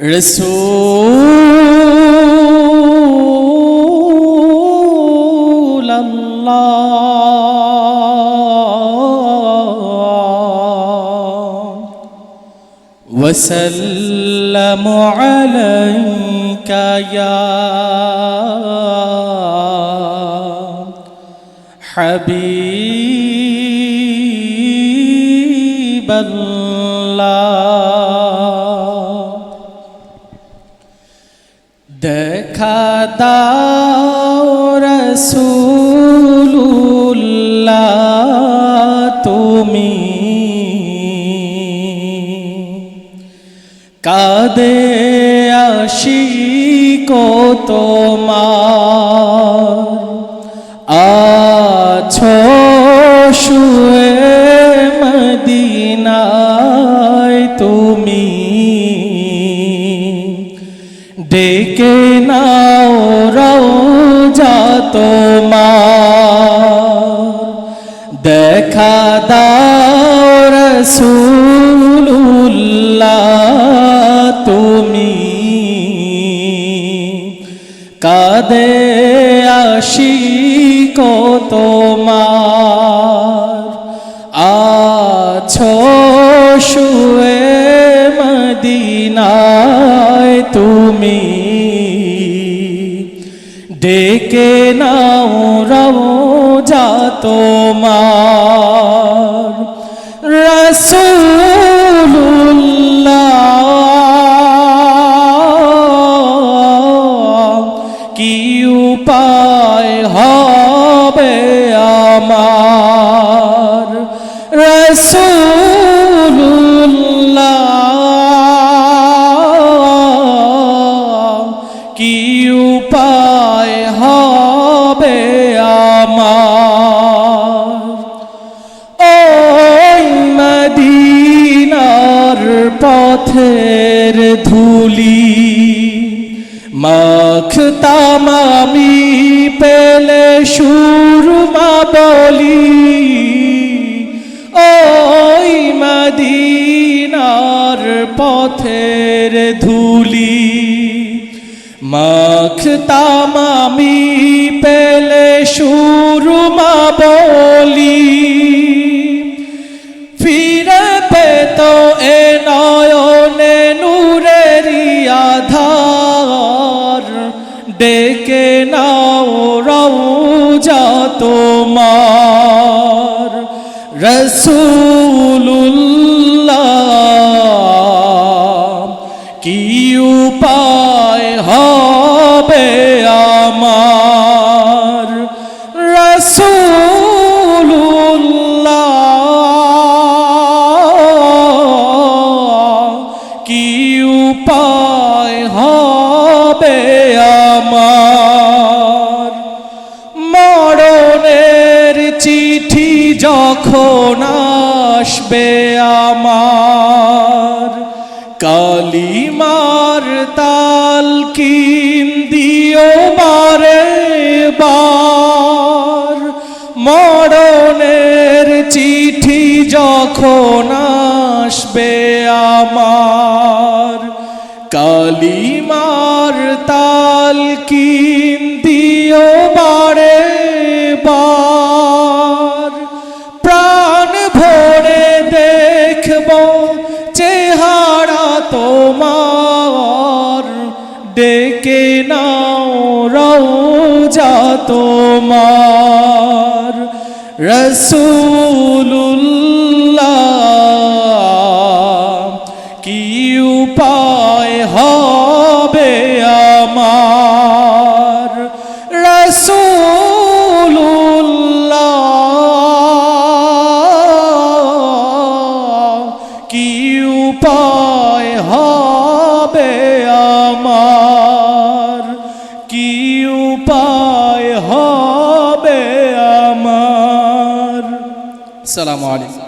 رسول الله وسلم عليك يا حبيب الله. দেখা দাও রসুল্লাহ তুমি। কাদে আসি তোমার আছো ডেকে নাও রওজা তোমার। দেখা দাও রসুল্লাহ তুমি। কাদে আসি তোমার আছো তুমি? ডেকে নাও রওজা তোমার। রসুল্লাহ কি উপায় হবে আমার? রসুল্লাহ মদিনার পথের ধুলি মাখ তামামি পেলে সুরমা বলি। মাখতাম আমি পেলে সুরমা বলি। ফিরে পেত এ নয়নে নূরেরি আধার। ডেকে নাও রওজা তোমার। রসুল্লাহ কি উপায় হবে যখন আসবে আমার কালিমার তাল কিন দিও বারে বার। মরণের চিঠি যখন আসবে আমার কালিমার ডেকে নাও রওজা তোমার। রসুল্লাহ কি উপায় হবে আমার? রসুল্লাহ السلام عليكم